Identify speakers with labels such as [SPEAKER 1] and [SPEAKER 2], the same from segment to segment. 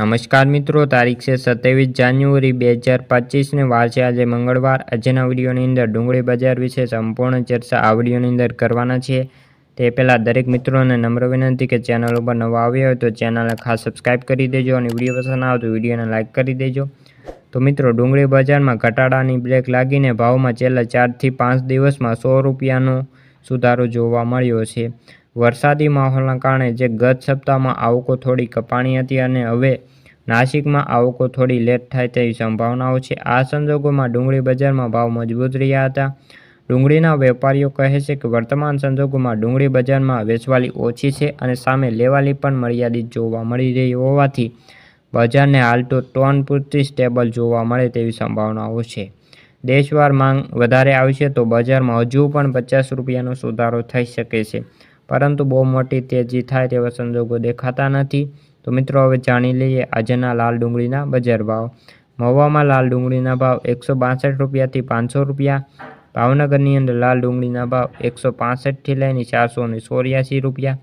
[SPEAKER 1] નમસ્કાર મિત્રો, તારીખ છે સત્યાવીસ જાન્યુઆરી બે હજાર પચીસને વાર છે. આજે મંગળવાર. આજના વિડીયોની અંદર ડુંગળી બજાર વિશે સંપૂર્ણ ચર્ચા આ વિડીયોની અંદર કરવાના છે. તે પહેલાં દરેક મિત્રોને નમ્ર વિનંતી કે ચેનલ ઉપર નવા આવ્યા હોય તો ચેનલને ખાસ સબસ્ક્રાઈબ કરી દેજો અને વીડિયો પસંદ આવે તો વિડીયોને લાઇક કરી દેજો. તો મિત્રો, ડુંગળી બજારમાં ઘટાડાની બ્રેક લાગીને ભાવમાં છેલ્લા ચારથી પાંચ દિવસમાં સો રૂપિયાનો સુધારો જોવા મળ્યો છે. વરસાદી માહોલના કારણે જે ગત સપ્તાહમાં આવકો થોડી કપાણી હતી અને હવે નાસિકમાં આવકો થોડી લેટ થાય તેવી સંભાવનાઓ છે. આ સંજોગોમાં ડુંગળી બજારમાં ભાવ મજબૂત રહ્યા હતા. ડુંગળીના વેપારીઓ કહે છે કે વર્તમાન સંજોગોમાં ડુંગળી બજારમાં વેચવાલી ઓછી છે અને સામે લેવાલી પણ મર્યાદિત જોવા મળી રહી હોવાથી બજારને હાલ તો ટોન પૂરતી સ્ટેબલ જોવા મળે તેવી સંભાવનાઓ છે. દેશવાર માંગ વધારે આવશે તો બજારમાં હજુ પણ પચાસ રૂપિયાનો સુધારો થઈ શકે છે. પરંતુ બહુ મોટી તેજી થાય તેવા સંજોગો દેખાતા નથી. તો મિત્રો, હવે જાણી લઈએ આજના લાલ ડુંગળીના બજાર ભાવ. મહુવામાં લાલ ડુંગળીના ભાવ એકસો બાસઠ રૂપિયાથી પાંચસો રૂપિયા. ભાવનગરની અંદર લાલ ડુંગળીના ભાવ એકસો પાસઠથી લઈને ચારસો ને ચોર્યાસી રૂપિયા.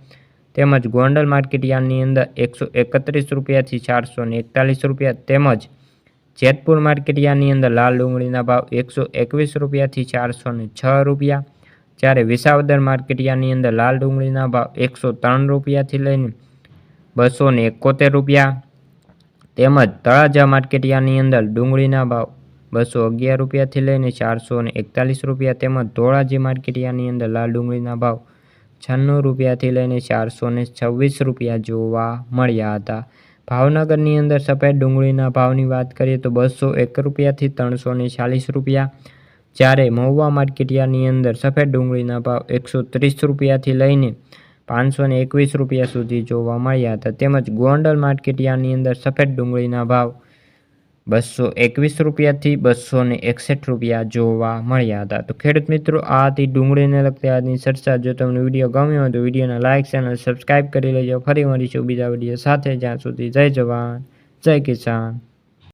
[SPEAKER 1] તેમજ ગોંડલ માર્કેટયાર્ડની અંદર એકસો એકત્રીસ રૂપિયાથી ચારસો ને એકતાલીસ રૂપિયા. તેમજ જેતપુર માર્કેટયાર્ડની અંદર લાલ ડુંગળીના ભાવ એકસો એકવીસ રૂપિયાથી ચારસો ને છ રૂપિયા. જ્યારે વિસાવદર માર્કેટિયાની અંદર લાલ ડુંગળીના ભાવ એકસો ત્રણ રૂપિયાથી લઈને બસો ને એકોતેર રૂપિયા, તેમજ તળાજા માર્કેટિયાની અંદર ડુંગળીના ભાવ બસો અગિયાર રૂપિયાથી લઈને ચારસો ને એકતાલીસ રૂપિયા, તેમજ ધોળાજી માર્કેટિયાની અંદર લાલ ડુંગળીના ભાવ છન્નું રૂપિયાથી લઈને ચારસો ને છવ્વીસ રૂપિયા જોવા મળ્યા હતા. ભાવનગરની અંદર સફેદ ડુંગળીના ભાવની વાત કરીએ તો બસો એક રૂપિયાથી ત્રણસો ચાલીસ રૂપિયા જ્યારે મહુવા માર્કેટિયાની અંદર સફેદ ડુંગળીના ભાવ એકસો ત્રીસ રૂપિયાથી લઈને પાંચસો ને એકવીસ રૂપિયા સુધી જોવા મળ્યા હતા. તેમજ ગોંડલ માર્કેટિયાની અંદર સફેદ ડુંગળીના ભાવ બસો એકવીસ રૂપિયાથી બસો ને એકસઠ રૂપિયા જોવા મળ્યા હતા. તો ખેડૂત મિત્રો, આ હતી ડુંગળીને લગતી આજની ચર્ચા. જો તમને વીડિયો ગમ્યો હોય તો વિડીયોને લાઇક, ચેનલ સબસ્ક્રાઈબ કરી લેજો. ફરી મળીશું બીજા વીડિયો સાથે. જ્યાં સુધી જય જવાન, જય કિસાન.